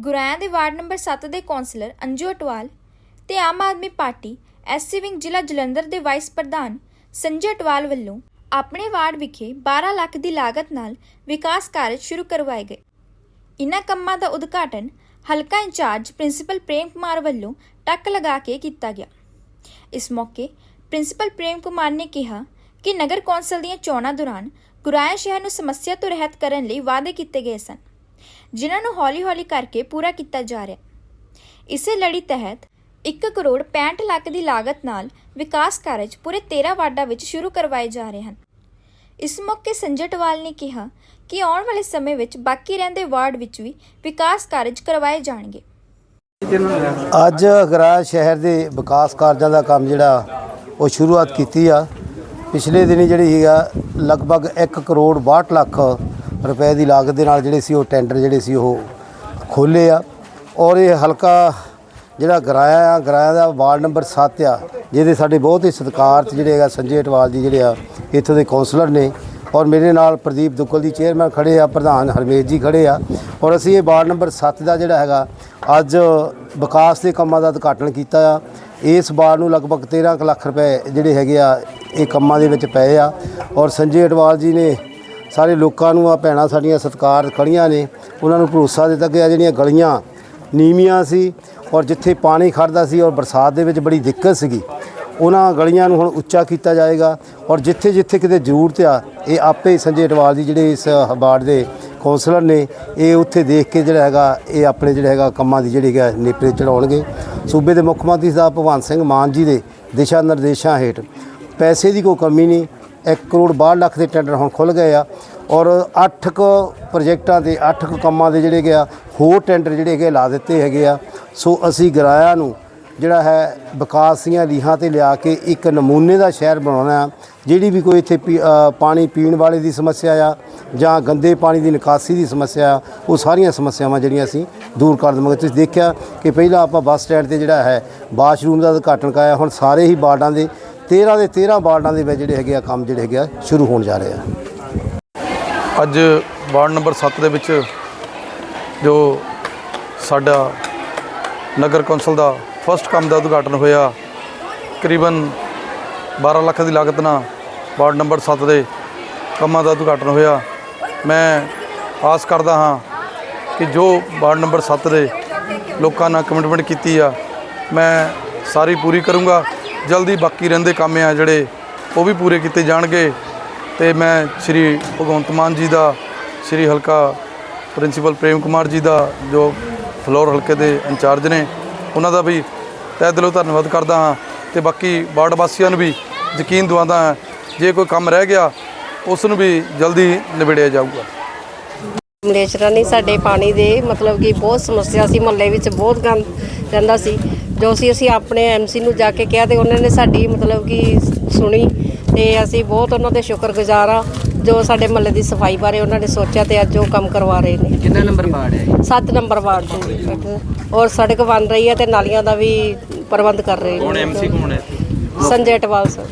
ਗੁਰਾਇਆਂ ਦੇ ward number 7 ਦੇ councillor Anju Atwal ਤੇ Aam Aadmi Party SC wing ਜ਼ਿਲ੍ਹਾ ਜਲੰਧਰ ਦੇ ਵਾਈਸ ਪ੍ਰਧਾਨ ਸੰਜੇ ਅਟਵਾਲ ਵੱਲੋਂ ਆਪਣੇ ਵਾਰਡ ਵਿਖੇ 12 ਲੱਖ ਦੀ ਲਾਗਤ ਨਾਲ ਵਿਕਾਸ ਕਾਰਜ ਸ਼ੁਰੂ ਕਰਵਾਏ ਗਏ। ਇਨ੍ਹਾਂ ਕੰਮਾਂ ਦਾ ਉਦਘਾਟਨ ਹਲਕਾ ਇੰਚਾਰਜ ਪ੍ਰਿੰਸੀਪਲ ਪ੍ਰੇਮ ਕੁਮਾਰ ਵੱਲੋਂ ਟੱਕ ਲਗਾ ਕੇ ਕੀਤਾ ਗਿਆ। ਇਸ ਮੌਕੇ ਪ੍ਰਿੰਸੀਪਲ ਪ੍ਰੇਮ ਕੁਮਾਰ ਨੇ ਕਿਹਾ ਕਿ ਨਗਰ ਕੌਂਸਲ ਦੀਆਂ ਚੋਣਾਂ ਦੌਰਾਨ ਗੁਰਾਇਆ ਸ਼ਹਿਰ ਨੂੰ ਸਮੱਸਿਆ ਤੋਂ ਰਹਿਤ ਕਰਨ ਲਈ ਵਾਅਦੇ ਕੀਤੇ ਗਏ ਸਨ। ਜਿਨ੍ਹਾਂ ਨੂੰ ਹੌਲੀ-ਹੌਲੀ ਕਰਕੇ ਪੂਰਾ ਕੀਤਾ ਜਾ ਰਿਹਾ ਇਸੇ ਲੜੀ ਤਹਿਤ 1 ਕਰੋੜ 65 ਲੱਖ ਦੀ ਲਾਗਤ ਨਾਲ ਵਿਕਾਸ ਕਾਰਜ ਪੂਰੇ 13 ਵਾਰਡਾਂ ਵਿੱਚ ਸ਼ੁਰੂ ਕਰਵਾਏ ਜਾ ਰਹੇ ਹਨ। ਇਸ ਮੌਕੇ ਸੰਜੇ ਟਵਾਲ ਨੇ ਕਿਹਾ ਕਿ ਆਉਣ ਵਾਲੇ ਸਮੇਂ ਵਿੱਚ ਬਾਕੀ ਰਹਿੰਦੇ ਵਾਰਡ ਵਿੱਚ ਵੀ ਵਿਕਾਸ ਕਾਰਜ ਕਰਵਾਏ ਜਾਣਗੇ। ਅੱਜ ਅਗਰਾ ਸ਼ਹਿਰ ਦੇ ਵਿਕਾਸ ਕਾਰਜਾਂ ਦਾ ਕੰਮ ਜਿਹੜਾ, ਉਹ ਸ਼ੁਰੂਆਤ ਕੀਤੀ ਆ। ਪਿਛਲੇ ਦਿਨੀ ਜਿਹੜੀ ਹੈਗਾ ਲਗਭਗ 1 ਕਰੋੜ 62 ਲੱਖ ਰੁਪਏ ਦੀ ਲਾਗਤ ਦੇ ਨਾਲ ਜਿਹੜੇ ਸੀ ਉਹ ਟੈਂਡਰ ਜਿਹੜੇ ਸੀ ਉਹ ਖੋਲੇ ਆ। ਔਰ ਇਹ ਹਲਕਾ ਜਿਹੜਾ ਗਰਾਇਆ ਆ, ਗਰਾਇਆ ਦਾ ਵਾਰਡ ਨੰਬਰ 7 ਆ, ਜਿਹਦੇ ਸਾਡੇ ਬਹੁਤ ਹੀ ਸਤਿਕਾਰਤ ਜਿਹੜੇ ਹੈਗਾ ਸੰਜੇ ਅਟਵਾਲ ਜੀ ਜਿਹੜੇ ਆ, ਇੱਥੋਂ ਦੇ ਕਾਉਂਸਲਰ ਨੇ। ਔਰ ਮੇਰੇ ਨਾਲ ਪ੍ਰਦੀਪ ਦੁੱਗਲ ਦੀ ਚੇਅਰਮੈਨ ਖੜੇ ਆ, ਪ੍ਰਧਾਨ ਹਰਮੇਸ਼ ਜੀ ਖੜੇ ਆ। ਔਰ ਅਸੀਂ ਇਹ ਵਾਰਡ ਨੰਬਰ 7 ਦਾ ਜਿਹੜਾ ਹੈਗਾ, ਅੱਜ ਵਿਕਾਸ ਦੇ ਕੰਮਾਂ ਦਾ ਉਦਘਾਟਨ ਕੀਤਾ ਆ। ਇਸ ਵਾਰਡ ਨੂੰ ਲਗਭਗ 13 ਕੁ ਲੱਖ ਰੁਪਏ ਜਿਹੜੇ ਹੈਗੇ ਆ, ਇਹ ਕੰਮਾਂ ਦੇ ਵਿੱਚ ਪਏ ਆ। ਔਰ ਸੰਜੇ ਅਟਵਾਲ ਜੀ ਨੇ ਸਾਰੇ ਲੋਕਾਂ ਨੂੰ ਆ ਭੈਣਾਂ ਸਾਡੀਆਂ ਸਤਿਕਾਰ ਖੜੀਆਂ ਨੇ। ਉਹਨਾਂ ਨੂੰ ਭਰੋਸਾ ਦਿੱਤਾ ਗਿਆ ਜਿਹੜੀਆਂ ਗਲੀਆਂ ਨੀਵੀਆਂ ਸੀ ਔਰ ਜਿੱਥੇ ਪਾਣੀ ਖੜਦਾ ਸੀ ਔਰ ਬਰਸਾਤ ਦੇ ਵਿੱਚ ਬੜੀ ਦਿੱਕਤ ਸੀਗੀ, ਉਹਨਾਂ ਗਲੀਆਂ ਨੂੰ ਹੁਣ ਉੱਚਾ ਕੀਤਾ ਜਾਏਗਾ ਔਰ ਜਿੱਥੇ ਜਿੱਥੇ ਕਿਤੇ ਜ਼ਰੂਰਤ ਆ, ਇਹ ਆਪੇ ਸੰਜੇ ਅਟਵਾਲ ਜੀ ਜਿਹੜੇ ਇਸ ਵਾਰਡ ਦੇ ਕੌਂਸਲਰ ਨੇ, ਇਹ ਉੱਥੇ ਦੇਖ ਕੇ ਜਿਹੜਾ ਹੈਗਾ, ਇਹ ਆਪਣੇ ਜਿਹੜਾ ਹੈਗਾ ਕੰਮਾਂ ਦੀ ਜਿਹੜੀ ਹੈਗਾ ਨੇਪਰੇ ਚੜਾਉਣਗੇ ਸੂਬੇ ਦੇ ਮੁੱਖ ਮੰਤਰੀ ਸਾਹਿਬ ਭਗਵੰਤ ਸਿੰਘ ਮਾਨ ਜੀ ਦੇ ਦਿਸ਼ਾ ਨਿਰਦੇਸ਼ਾਂ ਹੇਠ, ਪੈਸੇ ਦੀ ਕੋਈ ਕਮੀ ਨਹੀਂ 1 ਕਰੋੜ 62 ਲੱਖ ਦੇ ਟੈਂਡਰ ਹੁਣ ਖੁੱਲ ਗਏ ਆ ਔਰ 8 ਕੁ ਪ੍ਰੋਜੈਕਟਾਂ ਦੇ 8 ਕੁ ਕੰਮਾਂ ਦੇ ਜਿਹੜੇ ਹੈਗੇ ਆ, ਹੋਰ ਟੈਂਡਰ ਜਿਹੜੇ ਹੈਗੇ ਲਾ ਦਿੱਤੇ ਹੈਗੇ ਆ। ਸੋ ਅਸੀਂ ਗਰਾਇਆ ਨੂੰ ਜਿਹੜਾ ਹੈ ਵਿਕਾਸ ਦੀਆਂ ਲੀਹਾਂ ਤੇ ਲਿਆ ਕੇ ਇੱਕ ਨਮੂਨੇ ਦਾ ਸ਼ਹਿਰ ਬਣਾਉਣਾ ਆ, ਜਿਹੜੀ ਵੀ ਕੋਈ ਇੱਥੇ ਪੀ- ਪਾਣੀ ਪੀਣ ਵਾਲੇ ਦੀ ਸਮੱਸਿਆ ਆ ਜਾਂ ਗੰਦੇ ਪਾਣੀ ਦੀ ਨਿਕਾਸੀ ਦੀ ਸਮੱਸਿਆ ਆ, ਉਹ ਸਾਰੀਆਂ ਸਮੱਸਿਆਵਾਂ ਜਿਹੜੀਆਂ ਅਸੀਂ ਦੂਰ ਕਰ ਦੇਵਾਂਗੇ। ਤੁਸੀਂ ਦੇਖਿਆ ਕਿ ਪਹਿਲਾਂ ਆਪਾਂ ਬੱਸ ਸਟੈਂਡ ਤੇ ਜਿਹੜਾ ਹੈ, ਬਾਥਰੂਮ ਦਾ ਉਦਘਾਟਨ ਕਰਾਇਆ, ਹੁਣ ਸਾਰੇ ਹੀ ਵਾਰਡਾਂ ਦੇ 13 ਦੇ 13 ਵਾਰਡਾਂ ਦੇ ਵਿੱਚ ਜਿਹੜੇ ਹੈਗੇ ਆ ਕੰਮ ਜਿਹੜੇ ਹੈਗੇ ਆ ਸ਼ੁਰੂ ਹੋਣ ਜਾ ਰਹੇ ਆ। ਅੱਜ ਵਾਰਡ ਨੰਬਰ 7 ਦੇ ਵਿੱਚ ਜੋ ਸਾਡਾ ਨਗਰ ਕੌਂਸਲ ਦਾ ਫਸਟ ਕੰਮ ਦਾ ਉਦਘਾਟਨ ਹੋਇਆ, ਕਰੀਬਨ 12 ਲੱਖ ਦੀ ਲਾਗਤ ਨਾਲ ਵਾਰਡ ਨੰਬਰ 7 ਦੇ ਕੰਮਾਂ ਦਾ ਉਦਘਾਟਨ ਹੋਇਆ। ਮੈਂ ਆਸ ਕਰਦਾ ਹਾਂ ਕਿ ਜੋ ਵਾਰਡ ਨੰਬਰ 7 ਦੇ ਲੋਕਾਂ ਨਾਲ ਕਮਿਟਮੈਂਟ ਕੀਤੀ ਆ, ਮੈਂ ਸਾਰੀ ਪੂਰੀ ਕਰੂੰਗਾ। ਜਲਦੀ ਬਾਕੀ ਰਹਿੰਦੇ ਕੰਮ ਆ ਜਿਹੜੇ, ਉਹ ਵੀ ਪੂਰੇ ਕੀਤੇ ਜਾਣਗੇ। ਤੇ ਮੈਂ ਸ਼੍ਰੀ ਭਗਵੰਤ ਮਾਨ ਜੀ ਦਾ, ਸ਼੍ਰੀ ਹਲਕਾ ਪ੍ਰਿੰਸੀਪਲ ਪ੍ਰੇਮ ਕੁਮਾਰ ਜੀ ਦਾ, ਜੋ ਫਲੋਰ ਹਲਕੇ ਦੇ ਇੰਚਾਰਜ ਨੇ, ਉਹਨਾਂ ਦਾ ਵੀ ਤਹਿ ਦਿਲੋਂ ਧੰਨਵਾਦ ਕਰਦਾ ਹਾਂ। ਤੇ ਬਾਕੀ ਵਾਰਡ ਵਾਸੀਆਂ ਨੂੰ ਵੀ ਯਕੀਨ ਦਿਵਾਉਂਦਾ ਹਾਂ, ਜੇ ਕੋਈ ਕੰਮ ਰਹਿ ਗਿਆ, ਉਸ ਨੂੰ ਵੀ ਜਲਦੀ ਨਿਬੇੜਿਆ ਜਾਊਗਾ। ਮਲੇਸ਼ਰਾ ਨਹੀਂ ਸਾਡੇ ਪਾਣੀ ਦੇ ਮਤਲਬ ਕਿ ਬਹੁਤ ਸਮੱਸਿਆ ਸੀ, ਮਹੱਲੇ ਵਿੱਚ ਬਹੁਤ ਗੰਦ ਰਹਿੰਦਾ ਸੀ। ਜੋ ਅਸੀਂ ਅਸੀਂ ਆਪਣੇ ਐਮਸੀ ਨੂੰ ਜਾ ਕੇ ਕਿਹਾ ਤੇ ਉਹਨਾਂ ਨੇ ਸਾਡੀ ਮਤਲਬ ਕਿ ਸੁਣੀ ਤੇ ਅਸੀਂ ਬਹੁਤ ਉਹਨਾਂ ਦੇ ਸ਼ੁਕਰਗੁਜ਼ਾਰ ਆ ਜੋ ਸਾਡੇ ਮਹੱਲੇ ਦੀ ਸਫ਼ਾਈ ਬਾਰੇ ਉਹਨਾਂ ਨੇ ਸੋਚਿਆ ਤੇ ਅੱਜ ਉਹ ਕੰਮ ਕਰਵਾ ਰਹੇ ਨੇ। ਕਿੰਨਾ ਨੰਬਰ ਵਾਰਡ ਹੈ 7 ਨੰਬਰ ਵਾਰਡ ਤੋਂ ਔਰ ਸੜਕ ਬਣ ਰਹੀ ਹੈ ਤੇ ਨਾਲੀਆਂ ਦਾ ਵੀ ਪ੍ਰਬੰਧ ਕਰ ਰਹੇ ਨੇ। ਕੌਣ ਐਮਸੀ ਕੌਣ ਹੈ ਸੰਜੇ ਅਟਵਾਲ ਸਰ।